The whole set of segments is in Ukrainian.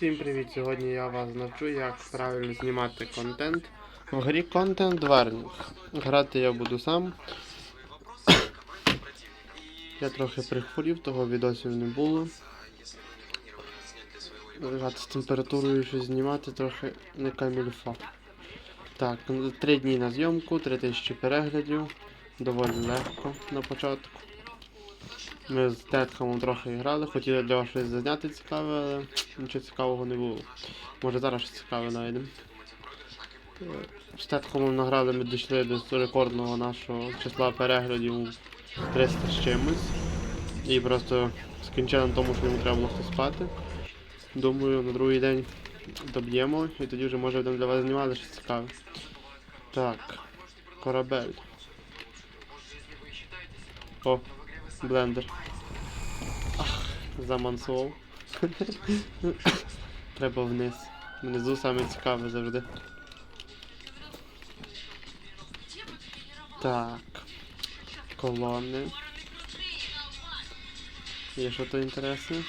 Всім привіт! Сьогодні я вас навчу, як правильно знімати контент в грі Content Warning. Грати я буду сам. Я трохи прихворів, того відосів не було. Грати з температурою щось знімати трохи не камільфа. Так, три дні на зйомку, 3000 переглядів. Доволі легко на початку. Ми з Тетхамом трохи грали, хотіли для вас щось зазняти цікаве, але нічого цікавого не було. Може зараз щось цікаве знайдемо. З Тетхамом награли, ми дійшли до рекордного нашого числа переглядів 300 з чимось. І просто скінчили на тому, що йому треба було хтось спати. Думаю, на другий день доб'ємо і тоді вже може будемо для вас знімати щось цікаве. Так, корабель. О, блендер. Ах, замансував. Треба вниз. Внизу саме цікаве завжди. Так. Колони. Є що то інтересне?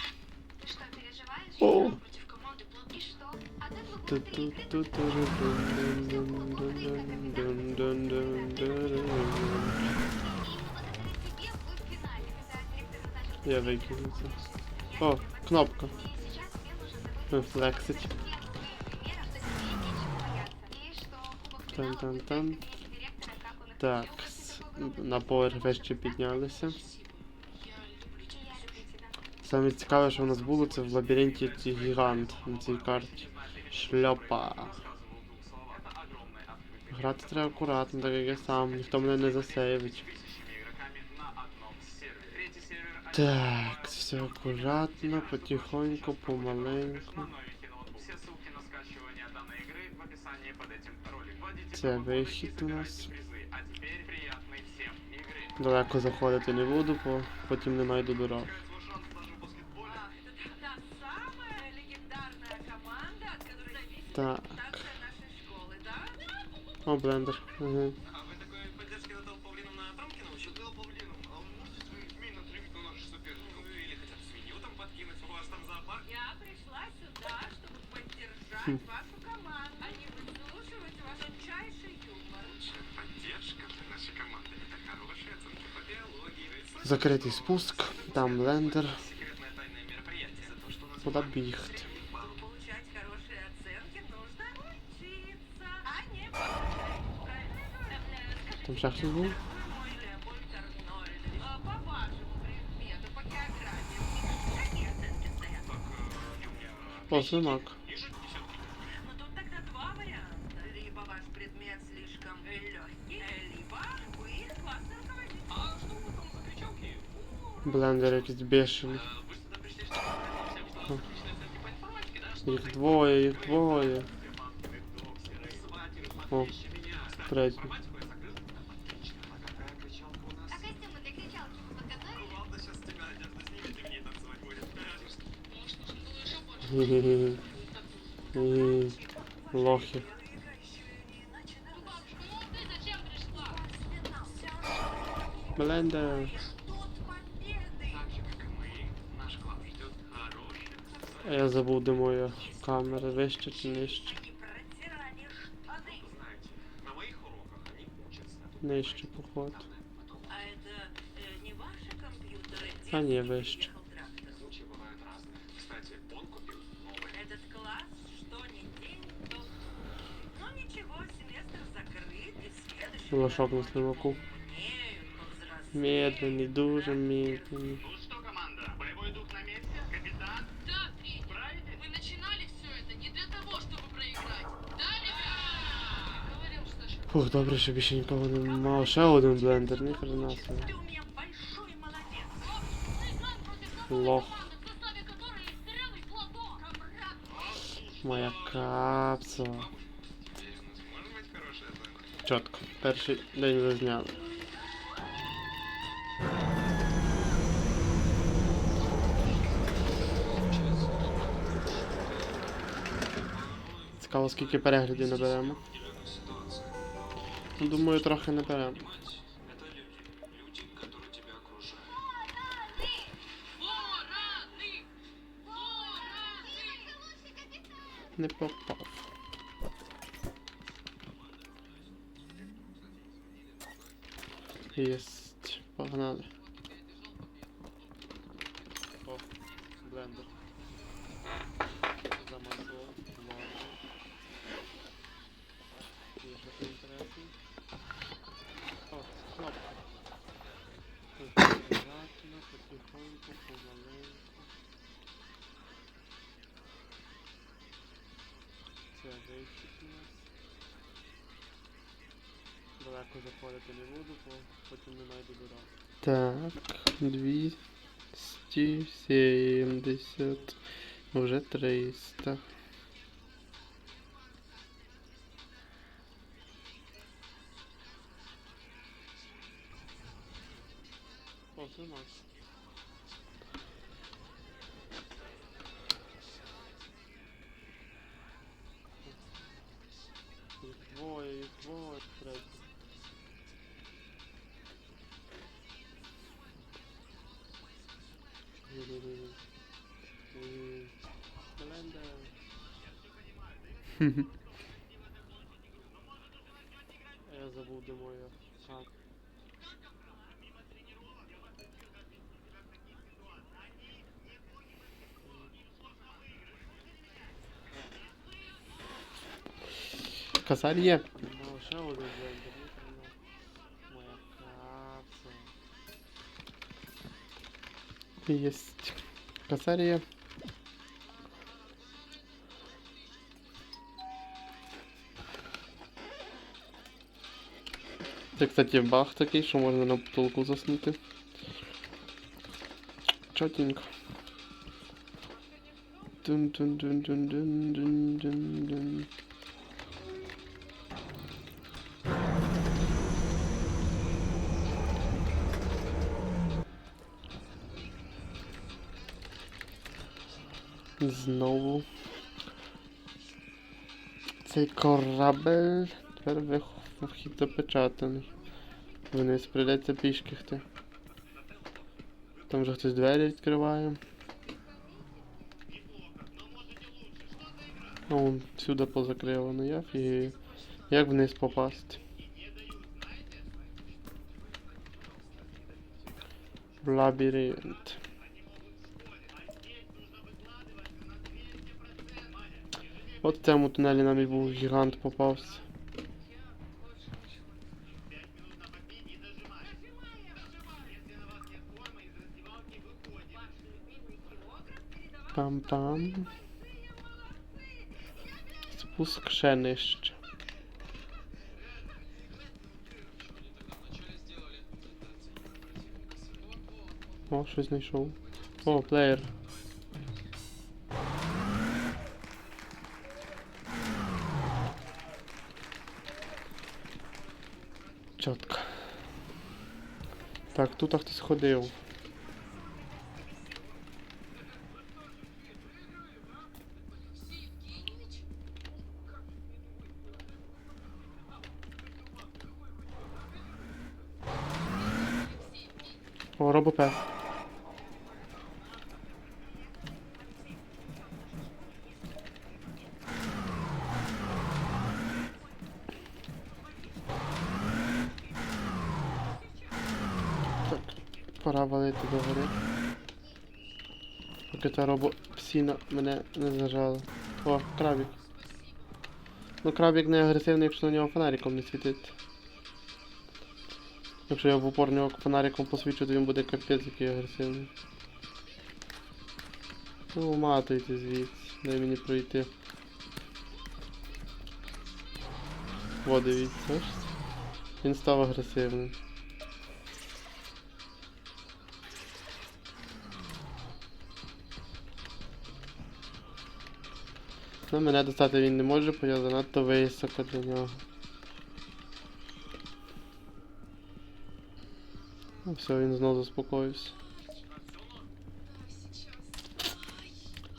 О. Играл Я викину це. О, кнопка. Флексить. как он их Так, на поверх вище піднялися. Саме цікаве, що в нас було, це в лабіринті цей гігант на цій карті. Шльопа. Грати треба акуратно, так як я сам, ніхто мене не засейвить. Так, все акуратно, потихоньку, помаленьку. Це вихід у нас. Далеко заходити не буду, бо потім не знайду дорог. Так. О, блендер. Угу. Закритий спуск, там нас Куда бігти? Чтобы получать хорошие оценки, нужно информатике, да? Что Їх двоє, їх двоє. О, третій. Какая кричалка А я забув, де моя камера, вище чи нижче. Не протирали штаны. Знаете, на моих уроках они учатся. Нижче, походу. Фух, добре, що більше нікого не мав. Ще один блендер, ні хрена собі. Ты у меня большой молодец. Мы играем против такой Лох. команды, в составе которой есть дырявый платон. Моя капсула. Может быть хорошая оценка? Чітко. Перший день зазняли. Цікаво, скільки переглядів наберемо. Вороны! Вороны! Лучше, как Не попав. Єсть. Погнали. О, блендер. Далеко заходити не буду, бо потім не знайду дорогу. Так, 270. Вже 300. О, це Макс. Я забув, де моя. А, Косарь є. Ну, ще один Це, кстати, баг такий, що можна на потолку заснути. Чотенько. Дун дун дун дун дун дун дун дун. Знову. Цей корабель тепер вих- вхід запечатаний. Вниз прийдеться пішки йти. Там вже хтось двері відкриває. О, сюди позакривано, я фігію. Як вниз попасти? Лабіринт. От в цьому тунелі нам і був гігант попався. Пам-пам. Спуск ще нижче. О, щось знайшов. О, плеєр. Чітко. Так, тут хтось ходив. О, робопес. Пора валити до гори. Поки та робопсіна мене не зажала. О, крабік. Ну крабік не агресивний, якщо на нього фонариком не світити. Якщо я в упор нього фонариком посвічу, то він буде капець який агресивний. Ну, матуйте звідси, дай мені пройти. О, дивіться? Він став агресивним. Ну, мене достати він не може, бо я занадто високо для нього. Ну, все, він знову заспокоївся.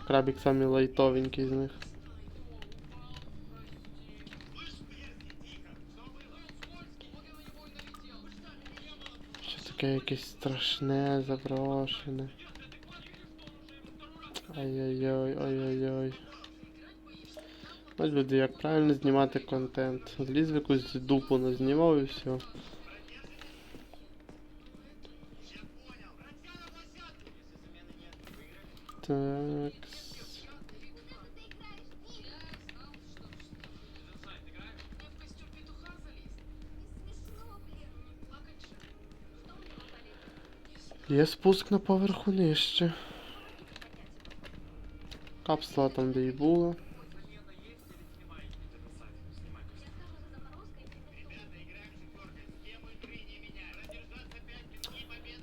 Крабік самий лайтовенький з них. Що таке якесь страшне, заброшене. Ай-яй-яй, ой-ой-ой. Ось люди, як правильно знімати контент. Зліз в якусь дупу назнімав і все. Же. Є спуск на поверху нижче. Капсула там, де і була.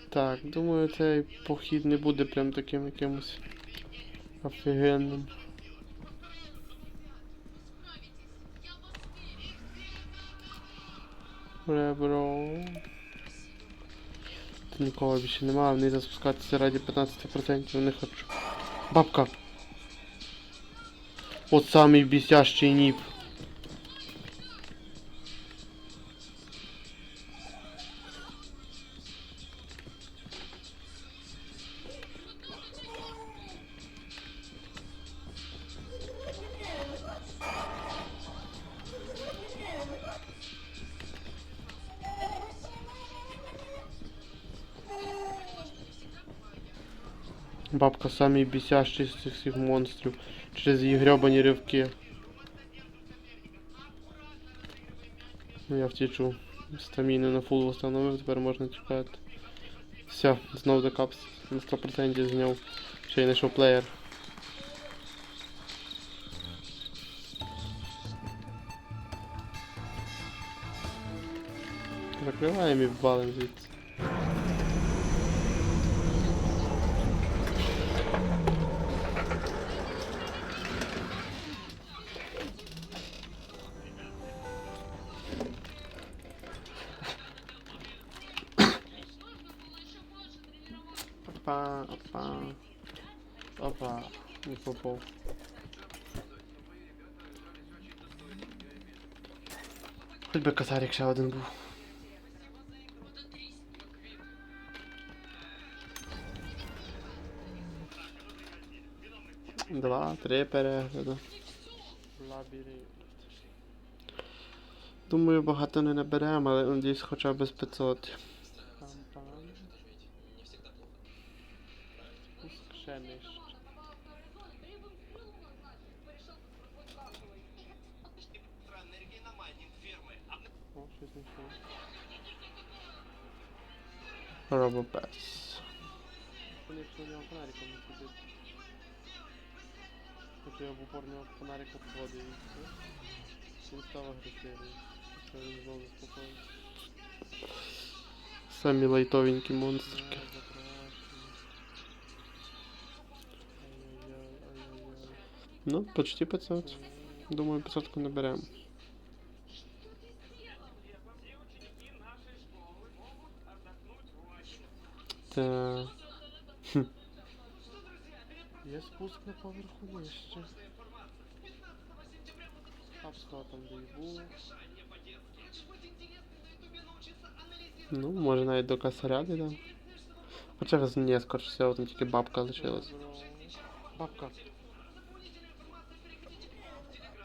Так, думаю, цей похід не буде прям таким якимось офігенним. Ребро. Тут нікого більше немає, вони запускатися раді 15% не хочу. Бабка! От самий бісящий ніп. Бабка самий бісящий з цих всіх монстрів через її грьобані ривки. Ну, Я втічу. Стаміни на фул встановив, тепер можна чекати. Все, знов докапс. На 100% зняв. Ще й знайшов плеєр. Закриваємо і валим звідси. Хоч би косарик ще один був. Два, три перегляди. Лабіринт. Думаю, багато не наберемо, але надіюсь хоча б з 500. Робопес. Вони якщо у нього фонариком не сидить. Хоча я в упор нього фонарик обходив і все. Він став агресивний. Що він знову заспокоївся. Самі лайтовенькі монстрики. Ну, почти 500. Думаю, 500 наберемо. Так. Хм. Є спуск на поверху і була. Ну, може навіть до косаря дійдемо. Хоча раз ні, скоріше всього, там тільки бабка лишилась. Бабка.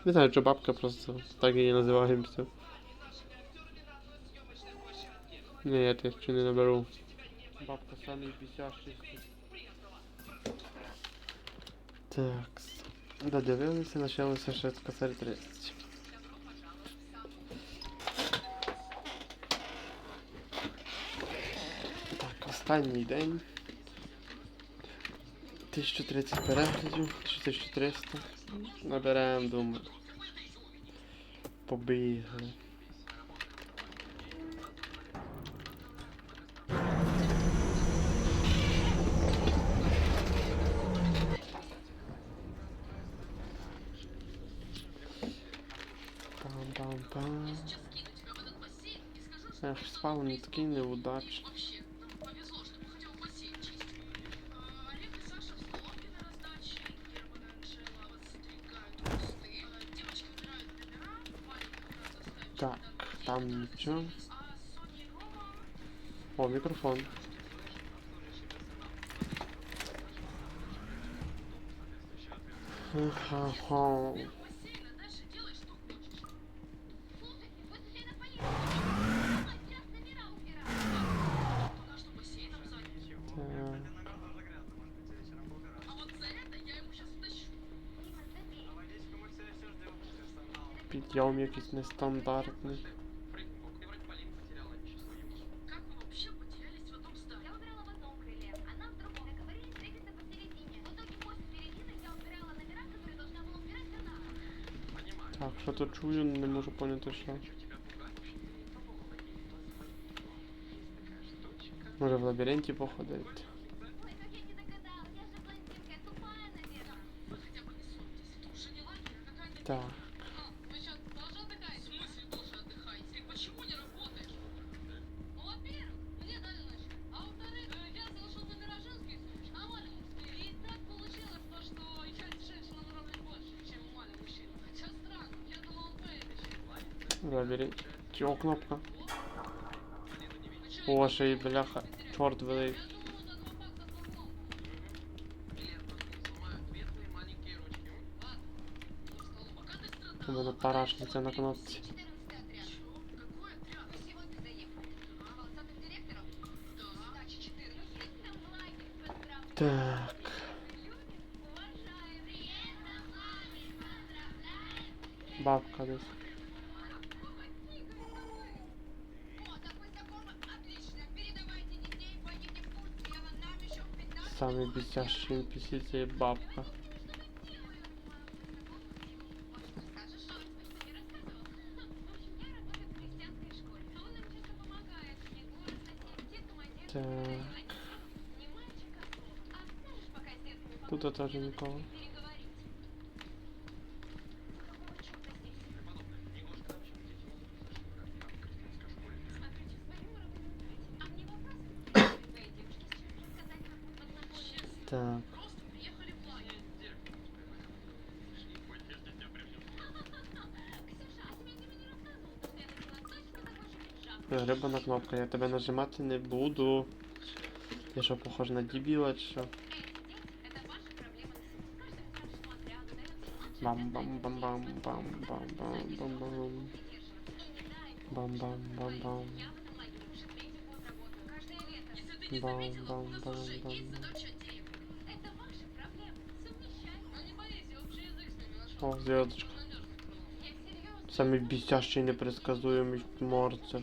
Не знаю, що бабка, просто так її називаємо все. Ні, я ще не наберу. Бабка самий бісящий. Так. Додивилися, лишилося ще косарь 30. Так, останній день. 1030 переглядів, чи 1300. Наберемо, думаю. Побігли. Номера. Ваня как раз оставит Так, там нічого. А Соня и Рома О, мікрофон. Ха-ха. якийсь нестандартний. Так, что-то чую, не можу поняти что Може в лабіринті походити. Так. беріть. Чого кнопка? Боже, і бляха, чорт великий. У мене парашниця на кнопці. se achando precisa ser bapa. Tá. atrás de mim Николай. червона кнопка, я тебе нажимати не буду. Я що, похож на дебіла, що? Бам-бам-бам-бам-бам-бам-бам-бам-бам. Бам-бам-бам-бам. Бам-бам-бам-бам. О, звездочка. Самый бесящий непредсказуемый морцев.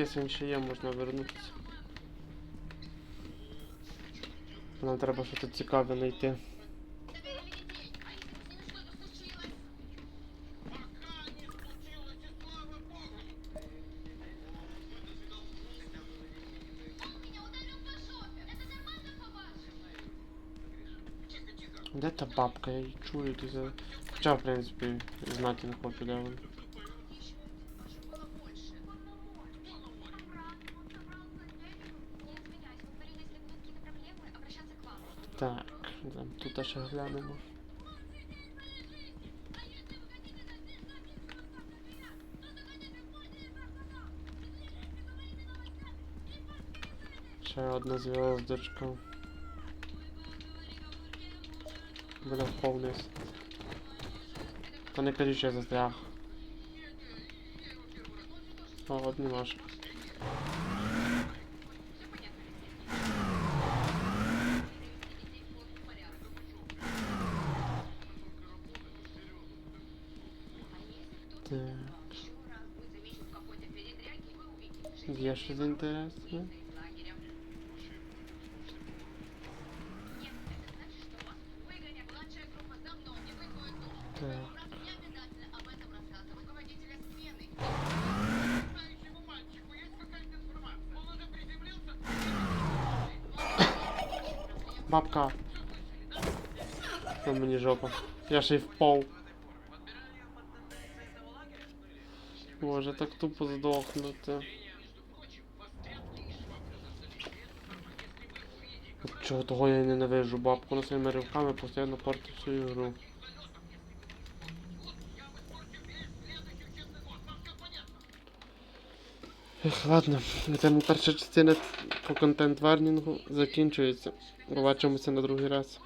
якщо він є, можна вернутися. Нам треба щось цікаве знайти. Де та бабка? Я її чую, ти за... Хоча, в принципі, знати не хочу, де вона. тут аж глянемо. Ще одна зв'язочка. Буде повністю. Та не кажіть, що я застряг. О, одні важко. ще за. Бабка. Там мне жопа. Я ще в пол. Боже, так тупо здохнути. Чого того я ненавижу бабку на своїми ривками постійно портить всю ігру. Ех, ладно, на перша частина по контент варнінгу закінчується. Побачимося на другий раз.